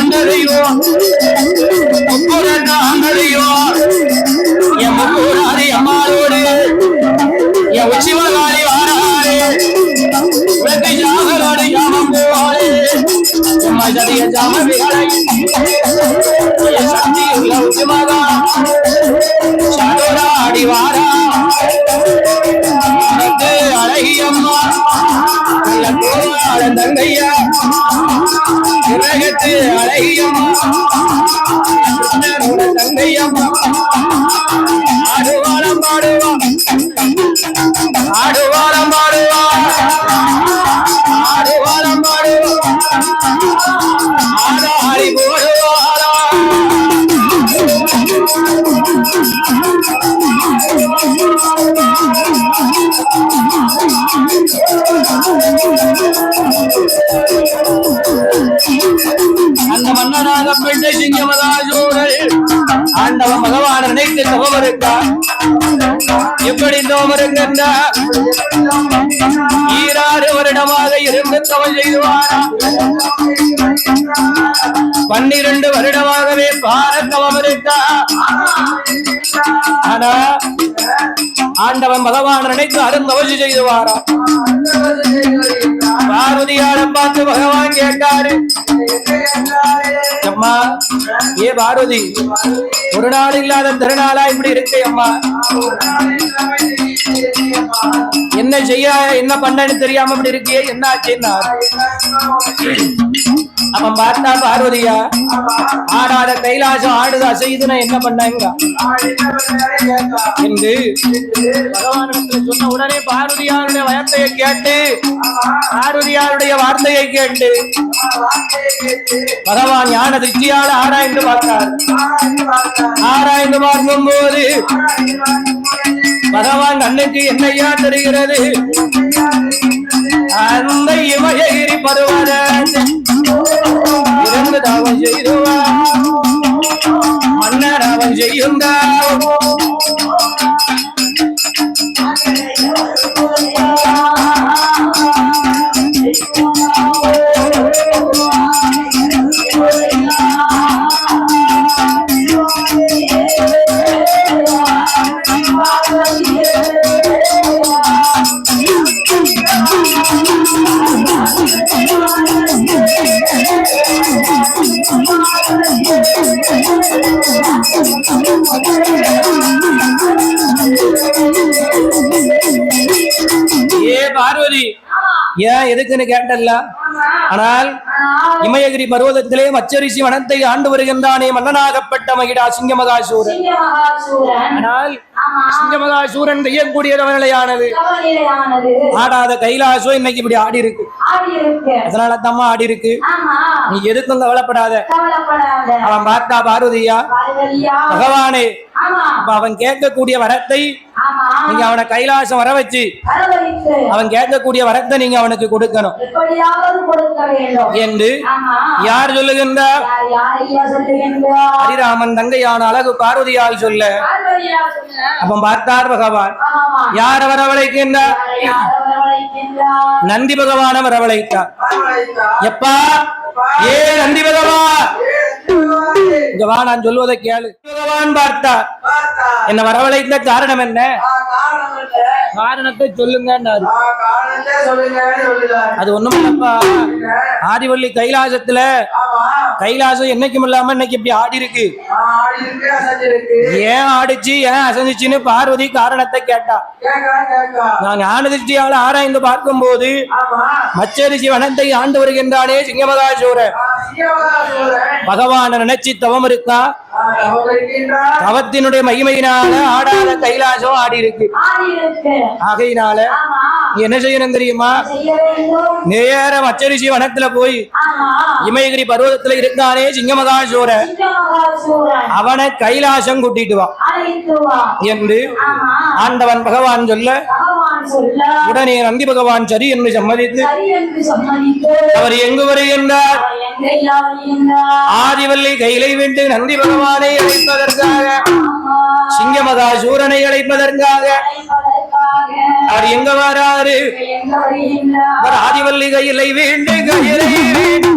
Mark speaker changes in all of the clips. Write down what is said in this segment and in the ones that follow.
Speaker 1: கொண்டதையோ கொக்கரண்டாங்களையோ Hey, எப்படி முகம் எப்படி நோம் இருக்கின்றா ஈராறு வருடமாக இருந்து தவம் செய்துவாரா? பன்னிரண்டு வருடமாகவே பாரத்தவம் இருக்கா ஆனா ஆண்டவன் பகவான் நினைத்து அருந்தவசி செய்துவாரா? பார்வதியாரம் பார்த்து பகவான் கேட்டாரு. அம்மா ஏ பார்வதி ஒரு நாள் இல்லாத திருநாளா இப்படி இருக்கு அம்மா. என்ன செய்ய என்ன பண்ணன்னு தெரியாம இப்படி இருக்கியே என்ன ஆச்சுன்னா அவன் பார்த்தா பார்வதியா? ஆடாத கைலாசம் ஆடுது அசையுதுன்னா என்ன பண்ணாங்க? என்று சொன்ன உடனே பார்வதியாருடைய வார்த்தையை கேட்டு பார்வதியாருடைய வார்த்தையை கேட்டு பகவான் ஞான திருஷ்டியால் ஆராய்ந்து பார்த்தார். ஆராய்ந்து பார்க்கும் போது பகவான் கண்ணுக்கு என்னையா தெரிகிறது? அந்த இமயகிரி பருவத தாவம் செய்துவா மன்னர் அவன் செய்யுங்க ஏன் எதுக்குன்னு கேட்டல்ல? ஆனால் இமயகிரி பர்வதத்திலே மச்சரிசி வனத்தை ஆண்டு வருகின்றானே மன்னனாகப்பட்ட மகிடா சிங்கமகாசூரன். ஆனால் சிங்கமகாசூரன் செய்யக்கூடியதவநிலையானது
Speaker 2: கவலையானது
Speaker 1: ஆடாத கைலாசம் இன்னைக்கு இப்படி ஆடி இருக்கு. அதனால தம்மா ஆடி இருக்கு. நீ எதுக்கும் கவலைப்படாத. அவன் பார்த்தா பார்வதியா? பகவானே. அவன் கேட்கக்கூடிய வரத்தை நீங்க அவனை கைலாசம் வர வச்சு அவன் கேட்கக்கூடிய வரத்தை நீங்க அவனுக்கு கொடுக்கணும். என்று யார் சொல்லுகின்றார்
Speaker 2: சொல்லுகின்றார்
Speaker 1: ஹரிராமன் தங்கையான அழகு பார்வதியால் சொல்ல. அப்ப பார்த்தார் பகவான். யார் வரவழைக்கின்றார் நந்தி பகவான வரவழைத்தார் எப்பா? ஏ நந்தி பகவான் இங்க வா நான் சொல்வதை கேளு. பகவான் பார்த்தார். என்ன வரவழைத்த காரணம் என்ன? காரணத்தை சொல்லுங்கன்னாரு. அது ஒண்ணும் இல்லப்பா. ஆதிவள்ளி கைலாசத்துல கைலாசம் என்னைக்கும் இல்லாம இன்னைக்கு இப்படி ஆடி இருக்கு. ஏன் ஆடிச்சு ஏன் அசைஞ்சிச்சுன்னு பார்வதி காரணத்தை கேட்டா. நான் ஞானதிஷ்டியால ஆராய்ந்து பார்க்கும்போது மச்சரிசி வனத்தை ஆண்டு வருகின்றானே சிங்கமகாசூரன் பகவான நினைச்சு தவம் இருக்கா? தவத்தினுடைய மகிமையினால ஆடாத கைலாசம் ஆடி இருக்கு ஆகையினால நீ என்ன செய்யணும் தெரியுமா?
Speaker 2: செய்ய வேண்டும்.
Speaker 1: நேர மச்சரிசி வனத்துல போய் இமயகிரி பர்வதத்துல இருந்தானே சிங்கமகாசூரன். அவனை கைலாசம் கூட்டிட்டு வா என்று ஆண்டவன் பகவான் சொல்ல உடனே நந்தி பகவான் சரி என்று சம்மதித்து அவர் எங்கு வருகின்றார் ஆதிவல்லி கையிலை விட்டு நந்தி பகவானை அழைப்பதற்காக
Speaker 2: ஆமா
Speaker 1: சிங்கமகாசூரனை அழைப்பதற்காக. அவர் எங்க வராரு? அவர் ஆதிவல்லி கையிலை வேண்டு கையிலை வீண்டு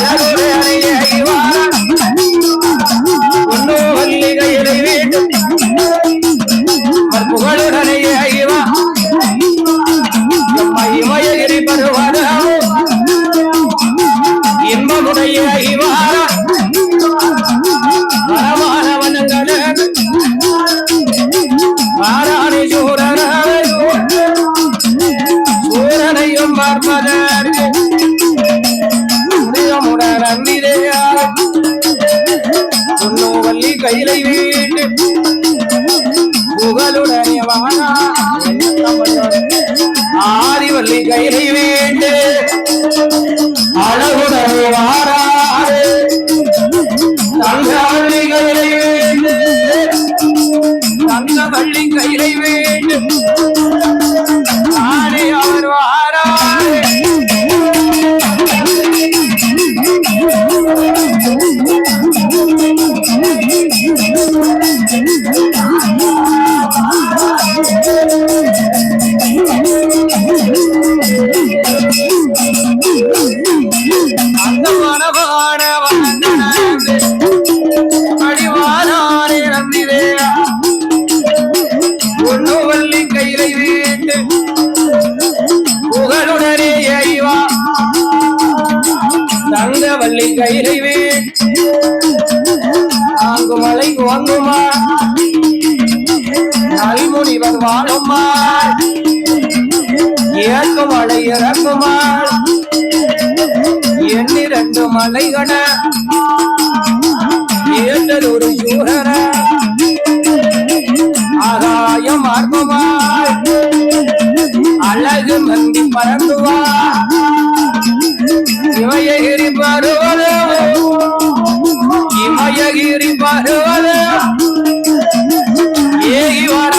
Speaker 1: அழகுரை கையிலை வீண்டு அவர் ஆதிவள்ளி ஆங்கு மலை ஓங்குமா? நல்முனிவர் வாழுமா ஏற்று மலை இறங்குமா? எண்ணிரண்டு மலைகட ஏகி வராயூரர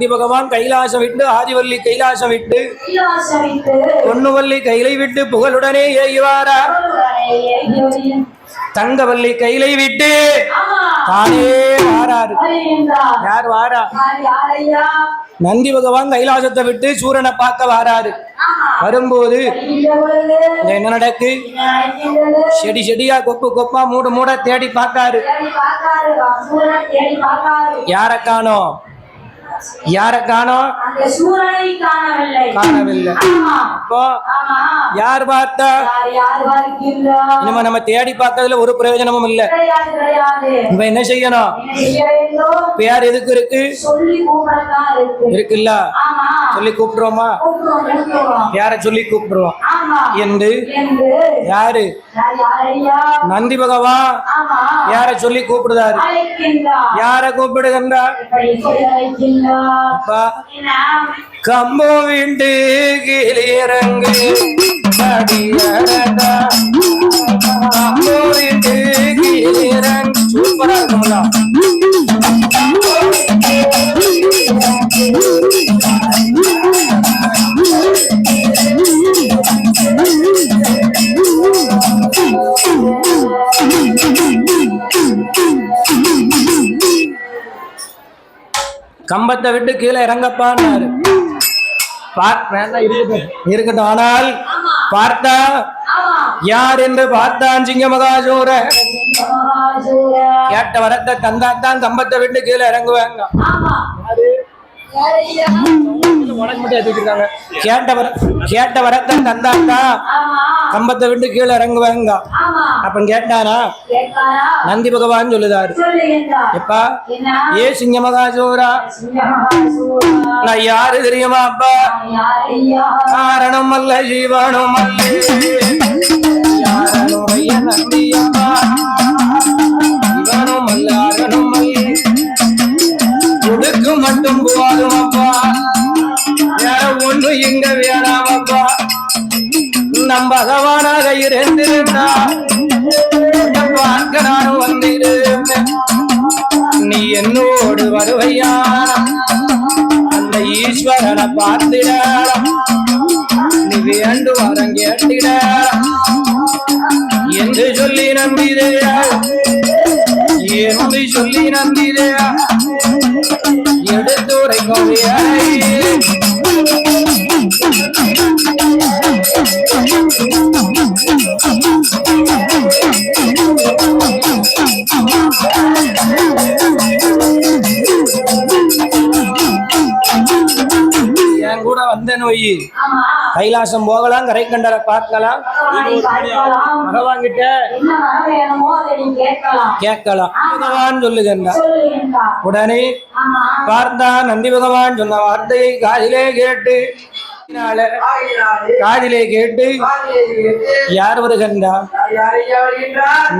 Speaker 1: நந்தி பகவான் கைலாசம் விட்டு ஆதிவல்லி கைலாசம் விட்டு
Speaker 2: கைலாசமிட்டு
Speaker 1: பொன்னுவல்லி கைலை விட்டு புகழுடனே
Speaker 2: ஏகியோரின்
Speaker 1: தங்கவல்லி கைலை விட்டு தானே வாராரு. யார் வாரா? நந்தி பகவான் கைலாசத்தை விட்டு சூரனை பார்க்க வாராரு. வரும்போது என்ன நடக்கு? செடி செடியா கொப்பு கொப்பா மூட மூட தேடி பார்த்தாரு யார காணோம்? யார காணோம்?
Speaker 2: காணவில்லை. ஆமா.
Speaker 1: யார் பார்த்தா? இனிமே நம்ம தேடி பார்க்கறதுல ஒரு பிரயோஜனமும் இல்ல. இப்ப என்ன செய்யணும்? பேர் எதுக்கு இருக்கு? இருக்குல்ல? சொல்லி கூப்பிடுறோமா?
Speaker 2: கூப்பிடுவோம் கூப்பிடுவோம்.
Speaker 1: யார சொல்லி கூப்பிடுறோம்?
Speaker 2: ஆமா.
Speaker 1: என்று? யாரு? நந்தி பகவான்
Speaker 2: ஆமா.
Speaker 1: யார சொல்லி கூப்பிடுதாரு? யார கூப்பிடுகின்றார்
Speaker 2: எப்படி
Speaker 1: கம்போ விண்டு கிளியரங்கு படியறடா. கம்போ விண்டு கிளியரங்கு சூப்பரா இருக்கும்ல கம்பத்தை விட்டு கீழே இறங்கப்பான்னாரு. இருக்கட்டும். ஆனால் பார்த்தா யார் என்று பார்த்தான் சிங்க மகாசூர
Speaker 2: மகாசூரா.
Speaker 1: கேட்ட வரத்தை தந்தாத்தான் கம்பத்தை விட்டு கீழே இறங்குவாங்க.
Speaker 2: ஆமா யாரையா?
Speaker 1: உனக்கு மட்டும் வர கேட்ட வரத்தை கம்பத்தை விட்டு கீழே இறங்குவாங்க
Speaker 2: ஆமா
Speaker 1: அப்ப கேட்டானா நந்தி பகவான் சொல்லுதாரு.
Speaker 2: சொல்லுகின்றார்
Speaker 1: எப்பா? ஏ சிங்க மகாசோரா நான் யாரு தெரியுமா அப்பா? காரணம் அல்ல ஜீவனும் அல்ல. பார்க்க நானும் வந்திருந்தேன் நீ என்னோடு வருவையா? அந்த ஈஸ்வரனை பார்த்திட. நீ வேண்டு வரம் கேட்டிட. என்று சொல்லி நம்பிதையா என்று சொல்லி நம்பிதையா எடுத்துரைக்கும் கைலாசம் போகலாம் கரை கண்டரை பார்க்கலாம்
Speaker 2: பகவானை
Speaker 1: கிட்ட
Speaker 2: கேட்கலாம்
Speaker 1: பகவான் சொல்லுகின்றார். உடனே
Speaker 2: ஆமா.
Speaker 1: பார்த்தான் நந்தி பகவான் சொன்ன வார்த்தையை காதிலே கேட்டு காதிலே கேட்டு யார் வருகின்றார்?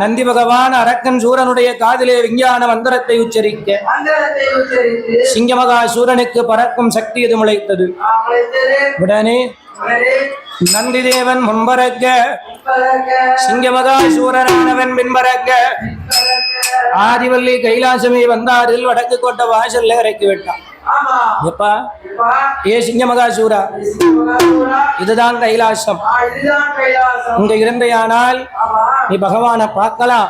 Speaker 1: நந்தி பகவான் அரக்கன் சூரனுடைய காதிலே விஞ்ஞான மந்திரத்தை உச்சரிக்க. சிங்கமகா சூரனுக்கு பறக்கும் சக்தி இது முளைத்தது? உடனே நந்தி தேவன் முன்பறக்க.
Speaker 3: பறக்க,
Speaker 1: சிங்கமகா சூரனானவன் பின்பறக்க.
Speaker 3: பறக்க.
Speaker 1: ஆதிவல்லி கைலாசமே வந்தாரில் வடக்கு கோட்டை வாசல்ல இறக்கி விட்டான் எப்பா? ஏ சிங்க மகாசூரா இதுதான் கைலாசம். இங்க இருந்தையானால் நீ பகவானை பார்க்கலாம்.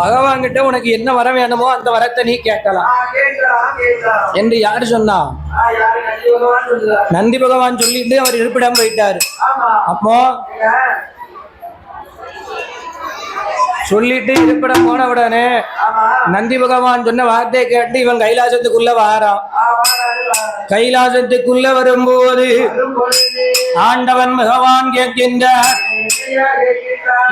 Speaker 3: பகவானை
Speaker 1: கிட்ட உனக்கு என்ன வர வேணுமோ அந்த வரத்தை நீ கேட்கலாம். என்று யாரு சொன்னா?
Speaker 3: நந்தி பகவான்
Speaker 1: சொல்லிட்டு அவர் இருப்பிடம் போயிட்டாரு. அப்போ சொல்லிட்டு இருப்பிடம் போன உடனே நந்தி பகவான் சொன்ன வார்த்தையை கேட்டு இவன் கைலாசத்துக்குள்ள வாரான் கைலாசத்துக்குள்ள வரும்போது ஆண்டவன் பகவான் கேட்கின்றார்
Speaker 3: ஐயா கேட்கின்றார்.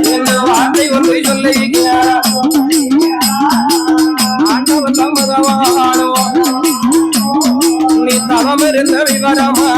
Speaker 1: சிங்க வார்த்தை ஒன்றை சொல்லுகிறார் ஆண்டவன் பகவானோ நீ தவம் இருந்த விவரமா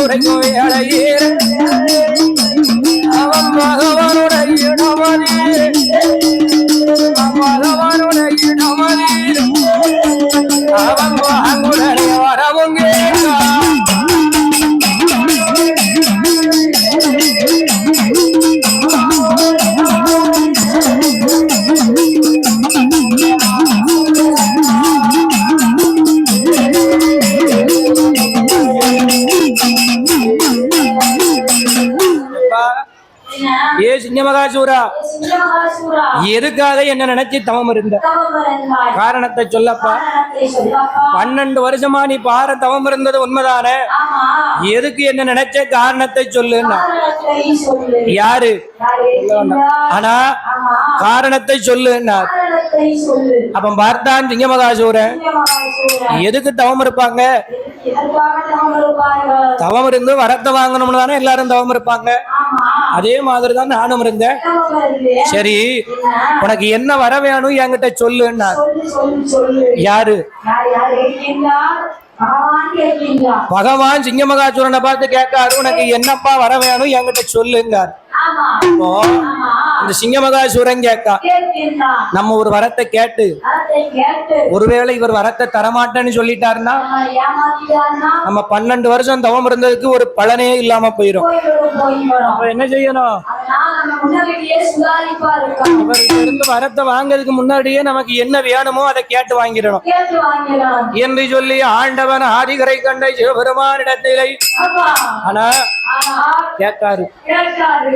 Speaker 1: அவர் எடுத்துரைக்கும் வேளையில் எதுக்காக என்ன நினைச்சு தவம் இருந்த. காரணத்தை சொல்லப்பா. பன்னெண்டு வருஷமா நீ பார தவம் இருந்தது உண்மைதானே. எதுக்கு என்ன நினைச்ச காரணத்தை சொல்லுன்னா. யாரு? ஆனா. காரணத்தை சொல்லுன்னா. அப்ப பார்த்தான் சிங்கமகாசூரன்
Speaker 2: சிங்கமகாசூரா,
Speaker 1: எதுக்கு தவம் இருப்பாங்க
Speaker 2: தவம்
Speaker 1: இருந்து வரத்தை வாங்கணும்னு தானே எல்லாரும் தவம் இருப்பாங்க. அதே மாதிரி தான் நானும் இருந்தேன். சரி உனக்கு என்ன வர வேணும் என்கிட்ட சொல்லுன்னா
Speaker 2: சொல்லு
Speaker 1: யாரு?
Speaker 2: யார் பகவான்
Speaker 1: பகவான் சிங்கமகாசூரனை பார்த்து கேட்காரு உனக்கு என்னப்பா வர வேணும் என்கிட்ட சொல்லுங்கார்
Speaker 2: ஆமா.
Speaker 1: இந்த சிங்கமகாசூரன் கேட்கா
Speaker 2: கேட்கின்றார்
Speaker 1: நம்ம ஒரு வரத்தை கேட்டு ஒருவேளை இவர் வரத்தை தரமாட்டேன்னு சொல்லிட்டாருன்னா
Speaker 2: நம்ம
Speaker 1: பன்னெண்டு வருஷம் தவம் இருந்ததுக்கு ஒரு பலனே இல்லாம
Speaker 2: போய்விடும்
Speaker 1: அப்ப என்ன செய்யணும்? இருந்து வரத்தை வாங்குறதுக்கு முன்னாடியே நமக்கு என்ன வேணுமோ அதை கேட்டு வாங்கிடணும். என்று சொல்லி ஆண்டவன் ஆதிகரை கண்ட சிவபெருமானிடத்திலே ஆனா கேட்காரு.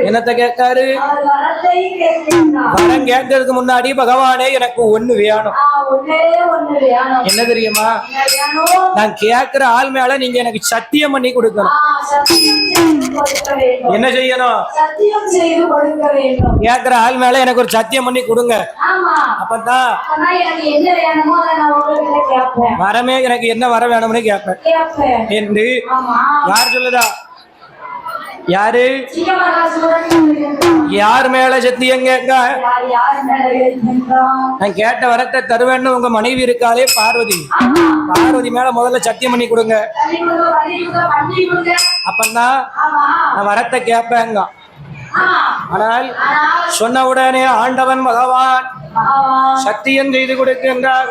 Speaker 1: என்னத்த கேட்காரு? வரம் கேட்கறதுக்கு முன்னாடி பகவானே எனக்கு ஒண்ணு வேணும். என்ன தெரியுமா? நான் கேட்கிற ஆள் மேல நீங்க எனக்கு சத்தியம் பண்ணி கொடுக்கணும். என்ன செய்யணும்? கேட்கிற ஆள் மேல எனக்கு ஒரு சத்தியம் பண்ணி கொடுங்க. அப்பதான் வரமே எனக்கு என்ன வர வேணும்னு கேட்பேன். என்று யார் சொல்லுதா? யாரு? யார் மேல சத்தியம் கேட்க நான் கேட்ட வரத்தை தருவேன்னு உங்க மனைவி இருக்காளே பார்வதி. பார்வதி மேல முதல்ல சத்தியம் பண்ணி கொடுங்க. அப்பந்தான் நான் வரத்தை கேட்பேங்க ஆனால்
Speaker 2: ஆனால்
Speaker 1: சொன்ன உடனே ஆண்டவன் பகவான் சத்தியம் செய்து கொடுக்கின்றார்.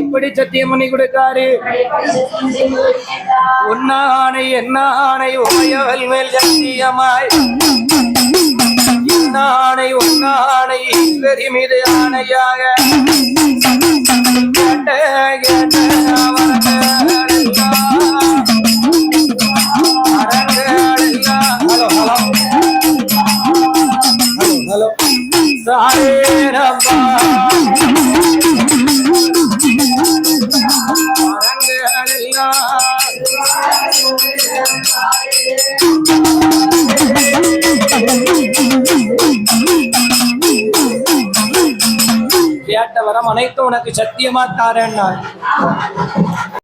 Speaker 1: எப்படி சத்தியம் பண்ணி
Speaker 2: செய்து கொடுக்கின்றான்?
Speaker 1: உன்னானை என்ன ஆணை உமையவல் மேல் சத்தியமாய். என்னானை உன்னானை வெறி மீது ஆணையாக. வரம் அனைத்து உனக்கு சத்தியமா தாரேன்னார்.